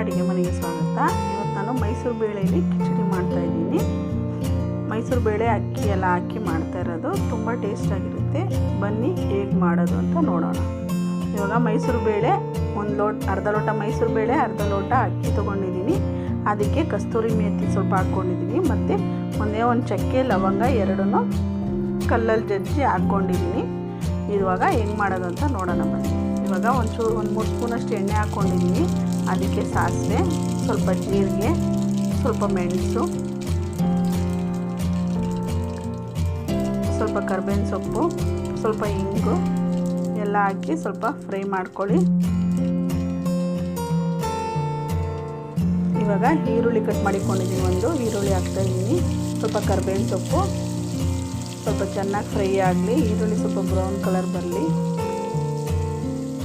ಅಡುಗೆ ಮನೆಗೆ ಸ್ವಾಗತ. ಇವತ್ತು ನಾನು ಮೈಸೂರು ಬೇಳೆಯಲ್ಲಿ ಕಿಚಡಿ ಮಾಡ್ತಾಯಿದ್ದೀನಿ ಮೈಸೂರು ಬೇಳೆ ಅಕ್ಕಿ ಎಲ್ಲ ಹಾಕಿ ಮಾಡ್ತಾ ಇರೋದು. ತುಂಬ ಟೇಸ್ಟಾಗಿರುತ್ತೆ ಬನ್ನಿ ಹೇಗೆ ಮಾಡೋದು ಅಂತ ನೋಡೋಣ. ಇವಾಗ ಮೈಸೂರು ಬೇಳೆ ಒಂದು ಲೋಟ, ಅರ್ಧ ಲೋಟ ಮೈಸೂರು ಬೇಳೆ, ಅರ್ಧ ಲೋಟ ಅಕ್ಕಿ ತೊಗೊಂಡಿದ್ದೀನಿ. ಅದಕ್ಕೆ ಕಸ್ತೂರಿ ಮೇಥಿ ಸ್ವಲ್ಪ ಹಾಕ್ಕೊಂಡಿದ್ದೀನಿ ಮತ್ತು ಒಂದೇ ಒಂದು ಚಕ್ಕೆ ಲವಂಗ ಎರಡನ್ನು ಕಲ್ಲಲ್ಲಿ ಜಜ್ಜಿ ಹಾಕ್ಕೊಂಡಿದ್ದೀನಿ ಇವಾಗ ಹೆಂಗೆ ಮಾಡೋದು ಅಂತ ನೋಡೋಣ ಬನ್ನಿ. ಇವಾಗ ಒಂಚೂರು, ಒಂದು ಮೂರು ಸ್ಪೂನಷ್ಟು ಎಣ್ಣೆ ಹಾಕ್ಕೊಂಡಿದ್ದೀನಿ ಅದಕ್ಕೆ ಸಾಸಿವೆ, ಸ್ವಲ್ಪ ಜೀರಿಗೆ, ಸ್ವಲ್ಪ ಮೆಣಸು, ಸ್ವಲ್ಪ ಕರ್ಬೇವಿನ ಸೊಪ್ಪು, ಸ್ವಲ್ಪ ಇಂಗು, ಎಲ್ಲ ಹಾಕಿ ಸ್ವಲ್ಪ ಫ್ರೈ ಮಾಡ್ಕೊಳ್ಳಿ. ಇವಾಗ ಈರುಳ್ಳಿ ಕಟ್ ಮಾಡಿಕೊಂಡಿದ್ದೀನಿ, ಒಂದು ಈರುಳ್ಳಿ ಹಾಕ್ತಾಯಿದ್ದೀನಿ ಸ್ವಲ್ಪ ಕರ್ಬೇವಿನ ಸೊಪ್ಪು, ಸ್ವಲ್ಪ ಚೆನ್ನಾಗಿ ಫ್ರೈ ಆಗಲಿ. ಈರುಳ್ಳಿ ಸ್ವಲ್ಪ ಬ್ರೌನ್ ಕಲರ್ ಬರಲಿ.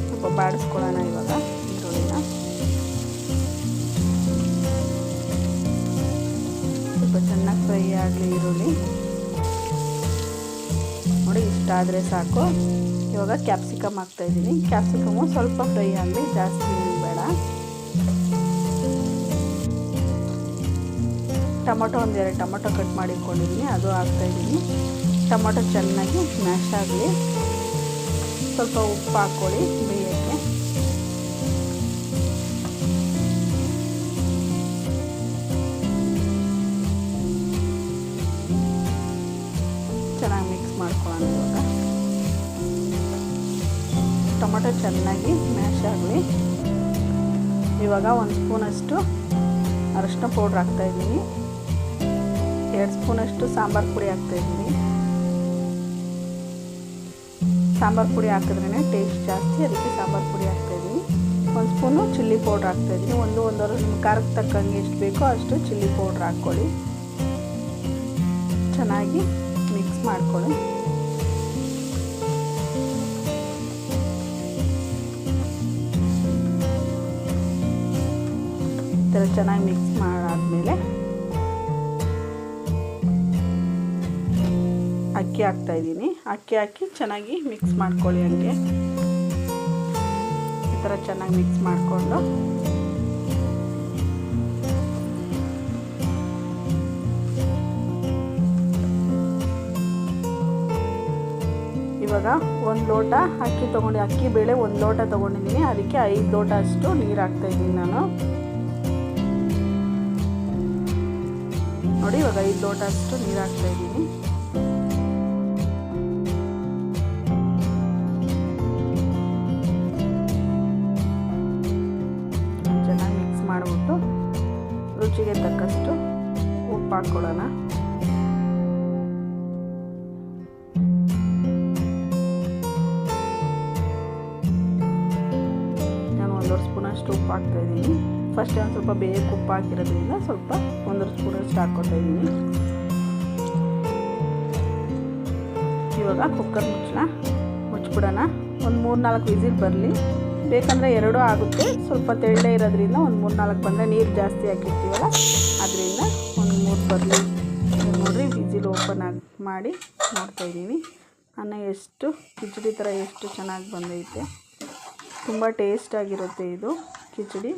ಸ್ವಲ್ಪ ಬಾಡಿಸ್ಕೊಳ್ಳೋಣ ಇವಾಗ ಈರುಳ್ಳಿನ. ಫ್ರೈ ಆಗಲಿ ಈರುಳ್ಳಿ. ನೋಡಿ, ಇಷ್ಟ ಆದರೆ ಸಾಕು. ಇವಾಗ ಕ್ಯಾಪ್ಸಿಕಮ್ ಹಾಕ್ತಾಯಿದ್ದೀನಿ ಕ್ಯಾಪ್ಸಿಕಮು ಸ್ವಲ್ಪ ಫ್ರೈ ಆಗಲಿ, ಜಾಸ್ತಿ ಬೇಡ. ಟೊಮೊಟೊ ಒಂದೆರಡು ಟೊಮೊಟೊ ಕಟ್ ಮಾಡಿಕೊಂಡಿದ್ದೀನಿ ಅದು ಹಾಕ್ತಾಯಿದ್ದೀನಿ ಟೊಮೊಟೊ ಚೆನ್ನಾಗಿ ಸ್ಮ್ಯಾಶ್ ಆಗಲಿ. ಸ್ವಲ್ಪ ಉಪ್ಪು ಹಾಕ್ಕೊಳ್ಳಿ. ಟೊಮೊಟೊ ಚೆನ್ನಾಗಿ ಮ್ಯಾಶ್ ಆಗಲಿ. ಇವಾಗ ಒಂದು ಸ್ಪೂನಷ್ಟು ಅರಶಿನ ಪೌಡ್ರ್ ಹಾಕ್ತಾಯಿದ್ದೀನಿ ಎರಡು ಸ್ಪೂನಷ್ಟು ಸಾಂಬಾರು ಪುಡಿ ಹಾಕ್ತಾಯಿದ್ದೀನಿ ಸಾಂಬಾರು ಪುಡಿ ಹಾಕಿದ್ರೇ ಟೇಸ್ಟ್ ಜಾಸ್ತಿ, ಅದಕ್ಕೆ ಸಾಂಬಾರು ಪುಡಿ ಹಾಕ್ತಾಯಿದ್ದೀನಿ ಒಂದು ಸ್ಪೂನು ಚಿಲ್ಲಿ ಪೌಡ್ರ್ ಹಾಕ್ತಾಯಿದ್ದೀನಿ ಒಂದು ಒಂದರ ನಿಮ್ಮ ಖಾರಕ್ಕೆ ತಕ್ಕಂಗೆ ಎಷ್ಟು ಬೇಕೋ ಅಷ್ಟು ಚಿಲ್ಲಿ ಪೌಡ್ರ್ ಹಾಕ್ಕೊಳ್ಳಿ. ಚೆನ್ನಾಗಿ ಮಿಕ್ಸ್ ಮಾಡ್ಕೊಳ್ಳಿ. ಥರ ಚೆನ್ನಾಗಿ ಮಿಕ್ಸ್ ಮಾಡಾದ್ಮೇಲೆ ಅಕ್ಕಿ ಹಾಕ್ತಾ ಇದ್ದೀನಿ. ಅಕ್ಕಿ ಹಾಕಿ ಚೆನ್ನಾಗಿ ಮಿಕ್ಸ್ ಮಾಡ್ಕೊಳ್ಳಿ ಹಂಗೆ. ಈ ಥರ ಚೆನ್ನಾಗಿ ಮಿಕ್ಸ್ ಮಾಡಿಕೊಂಡು. ಇವಾಗ ಒಂದು ಲೋಟ ಅಕ್ಕಿ ತೊಗೊಂಡು, ಅಕ್ಕಿ ಬೇಳೆ ಒಂದು ಲೋಟ ತೊಗೊಂಡಿದ್ದೀನಿ. ಅದಕ್ಕೆ ಐದು ಲೋಟ ಅಷ್ಟು ನೀರು ಹಾಕ್ತಾಯಿದ್ದೀನಿ ನಾನು. ನೋಡಿ, ಇವಾಗ ಐದು ಲೋಟ ಅಷ್ಟು ನೀರು ಹಾಕ್ತಾ ಇದ್ದೀನಿ. ಚೆನ್ನಾಗಿ ಮಿಕ್ಸ್ ಮಾಡಿಬಿಟ್ಟು ರುಚಿಗೆ ತಕ್ಕಷ್ಟು ಉಪ್ಪು ಹಾಕ್ಕೊಳ್ಳೋಣ. ನಾನು ಒಂದೂವರೆ ಸ್ಪೂನಷ್ಟು ಉಪ್ಪು ಹಾಕ್ತಾಯಿದ್ದೀನಿ ಫಸ್ಟ್ ಒಂದು ಸ್ವಲ್ಪ ಬೇಯಕ್ಕೆ ಉಪ್ಪು ಹಾಕಿರೋದ್ರಿಂದ ಸ್ವಲ್ಪ ಒಂದೂವರೆ ಸ್ಪೂನಷ್ಟು ಹಾಕ್ಕೊತಾ ಇದ್ದೀನಿ. ಇವಾಗ ಕುಕ್ಕರ್ ಮುಚ್ಚಣ. ಮುಚ್ಚಿಬಿಡೋಣ. ಒಂದು ಮೂರು ನಾಲ್ಕು ವಿಸಿಲ್ ಬರಲಿ. ಬೇಕಂದರೆ ಎರಡೂ ಆಗುತ್ತೆ. ಸ್ವಲ್ಪ ತೆಳ್ಳೆ ಇರೋದ್ರಿಂದ ಒಂದು ಮೂರು ನಾಲ್ಕು ಬಂದರೆ ನೀರು ಜಾಸ್ತಿ ಹಾಕಿರ್ತೀವಲ್ಲ, ಅದರಿಂದ ಒಂದು ಮೂರು ಬರಲಿ. ನೋಡಿರಿ, ವಿಸಿಲ್ ಓಪನ್ ಆಗಿ ಮಾಡಿ ಮಾಡ್ತಾಯಿದ್ದೀವಿ ಅನ್ನ ಎಷ್ಟು, ಕಿಚಡಿ ಥರ ಎಷ್ಟು ಚೆನ್ನಾಗಿ ಬಂದೈತೆ. ತುಂಬ ಟೇಸ್ಟಾಗಿರುತ್ತೆ ಇದು ಕಿಚಡಿ.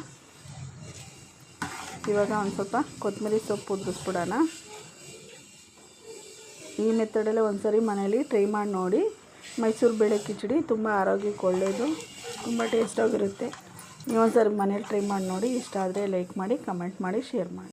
ಇವಾಗ ಒಂದು ಸ್ವಲ್ಪ ಕೊತ್ತಂಬರಿ ಸೊಪ್ಪು ಉದುರಿಸ್ಬಿಡೋಣ ಈ ಮೆಥಡಲ್ಲೇ ಒಂದು ಸರಿ ಮನೇಲಿ ಟ್ರೈ ಮಾಡಿ ನೋಡಿ. ಮೈಸೂರು ಬೇಳೆ ಕಿಚಡಿ ತುಂಬ ಆರೋಗ್ಯಕ್ಕೆ ಒಳ್ಳೆಯದು ತುಂಬ ಟೇಸ್ಟಾಗಿರುತ್ತೆ ನೀವೊಂದು ಸರಿ ಮನೇಲಿ ಟ್ರೈ ಮಾಡಿ ನೋಡಿ, ಇಷ್ಟ ಆದರೆ ಲೈಕ್ ಮಾಡಿ ಕಮೆಂಟ್ ಮಾಡಿ ಶೇರ್ ಮಾಡಿ.